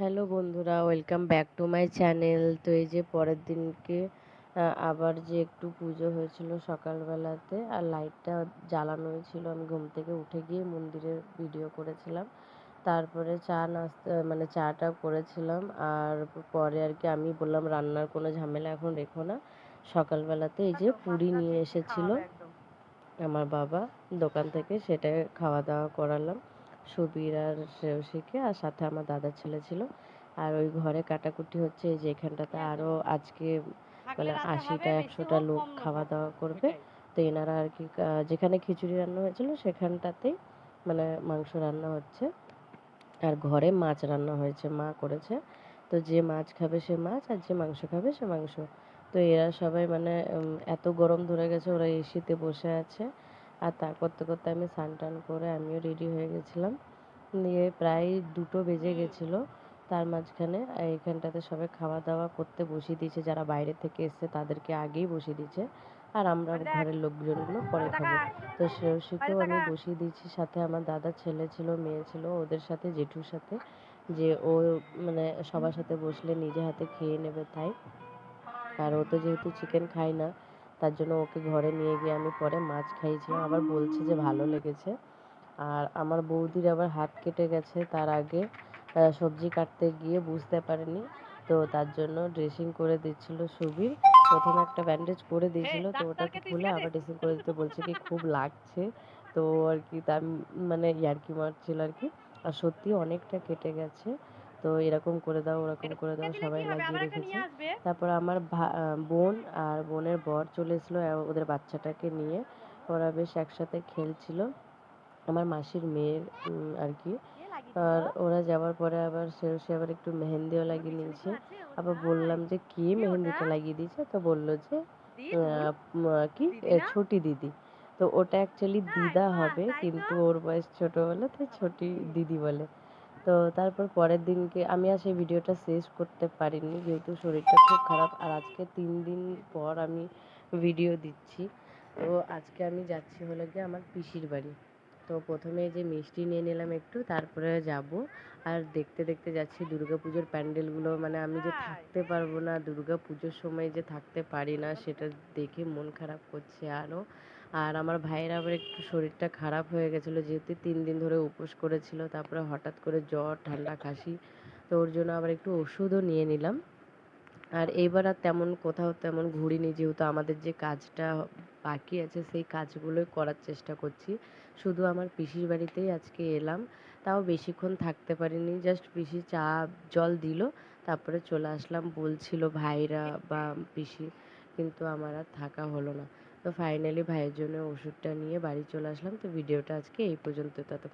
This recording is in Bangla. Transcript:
হ্যালো বন্ধুরা welcome back to my channel. তো এই যে পরের দিনকে আবার যে একটু পুজো হয়েছিল সকালবেলাতে আর লাইটটা জ্বালানো হয়েছিল আমি ঘুম থেকে উঠে গিয়ে মন্দিরের ভিডিও করেছিলাম। তারপরে চা নাস্তা মানে চাটা করেছিলাম। আর পরে আর কি আমি বললাম রান্নার কোনো ঝামেলা এখন রেখো না। সকালবেলাতে এই যে পুরি নিয়ে এসেছিল আমার বাবা। দোকান থেকে সেটা খাওয়া দাওয়া করালাম। সুবীর আর শ্রেয়সীকে আর সাথে আমার দাদার ছেলে ছিল। আর ওই ঘরে কাটাকুটি হচ্ছে যে এখানটাতে আরও আজকে মানে আশিটা একশোটা লোক খাওয়া দাওয়া করবে। তো এনারা আর কি যেখানে খিচুড়ি রান্না হয়েছিল সেখানটাতেই মানে মাংস রান্না হচ্ছে। আর ঘরে মাছ রান্না হয়েছে মা করেছে। তো যে মাছ খাবে সে মাছ আর যে মাংস খাবে সে মাংস। তো এরা সবাই মানে এত গরম ধরে গেছে ওরা এসিতে বসে আছে। আর তা করতে করতে আমি স্নান টান করে আমিও রেডি হয়ে গেছিলাম। দিয়ে প্রায় দুটো বেজে গেছিল। তার মাঝখানে এইখানটাতে সবাই খাওয়া দাওয়া করতে বসিয়ে দিয়েছে। যারা বাইরে থেকে এসছে তাদেরকে আগেই বসিয়ে দিয়েছে। আর আমরা ঘরের লোকজনগুলো পরে খাব। তো শ্রেয়সীকেও আমি বসিয়ে দিয়েছি। সাথে আমার দাদার ছেলে ছিল মেয়ে ছিল ওদের সাথে জেঠুর সাথে। যে ও মানে সবার সাথে বসলে নিজে হাতে খেয়ে নেবে তাই। আর ও তো যেহেতু চিকেন খায় না তার জন্য ওকে ঘরে নিয়ে গিয়ে আমি পরে মাছ খাইয়েছিলাম। আবার বলছে যে ভালো লেগেছে। আর আমার বৌদির আবার হাত কেটে গেছে। তার আগে সবজি কাটতে গিয়ে বুঝতে পারেনি। তো তার জন্য ড্রেসিং করে দিচ্ছিল সুবীর। প্রথমে একটা ব্যান্ডেজ করে দিয়েছিল। তো ওটাকে খুলে আবার ড্রেসিং করে দিতে বলছে কি খুব লাগছে। তো আর কি তার মানে ইয়ার্কি মারছিল আর কি। আর সত্যি অনেকটা কেটে গেছে। তো এরকম করে দাও ওরকম করে দাও সবাই লাগিয়ে রেখেছে। তারপর আমার বোন আর বোনের বর চলে এসেছিল ওদের বাচ্চাটাকে নিয়ে। ওরা বেশ একসাথে খেলছিল। আমার মাসির মেয়ের আর কি। আর ওরা যাওয়ার পরে আবার সে সে আবার একটু মেহেন্দিও লাগিয়ে নিয়েছে। আবার বললাম যে কে মেহেন্দিটা লাগিয়ে দিয়েছে? তো বলল যে কি? ছোটি দিদি। তো ওটা অ্যাকচুয়ালি দিদা হবে কিন্তু ওর বয়স ছোট বলে তো ছোটি দিদি বলে। তো তারপর পরের দিনকে আমি আর সেই ভিডিওটা শেষ করতে পারিনি, যেহেতু শরীরটা খুব খারাপ। আর আজকে তিন দিন পর আমি ভিডিও দিচ্ছি। তো আজকে আমি যাচ্ছি হলো গিয়ে আমার পিসির বাড়ি। তো প্রথমে যে মিষ্টি নিয়ে নিলাম একটু তারপরে যাব। আর দেখতে দেখতে যাচ্ছি দুর্গা পুজোর প্যান্ডেলগুলো। মানে আমি যে থাকতে পারব না দুর্গা পুজোর সময় যে থাকতে পারি না সেটা দেখে মন খারাপ করছে আরও আর আমার ভাইয়ের আবার একটু শরীরটা খারাপ হয়ে গেছিল যেহেতু তিন দিন ধরে উপোস করেছিল তারপরে হঠাৎ করে জ্বর ঠান্ডা কাশি। তো ওর জন্য আবার একটু ওষুধও নিয়ে নিলাম। আর এইবার আর তেমন কোথাও তেমন ঘুরিনি, যেহেতু আমাদের যে কাজটা বাকি আছে, সেই কাজগুলোই করার চেষ্টা করছি। শুধু আমার পিসির বাড়িতেই আজকে এলাম, তাও বেশিক্ষণ থাকতে পারিনি জাস্ট পিসি চা, জল দিল, তারপরে চলে আসলাম, বলছিল ভাইরা বা পিসি, কিন্তু আমার আর থাকা হলো না। তো ফাইনালি ভাইয়ের জন্য ওষুধটা নিয়ে বাড়ি চলে আসলাম, তো ভিডিওটা আজকে এই পর্যন্ত ততক্ষণ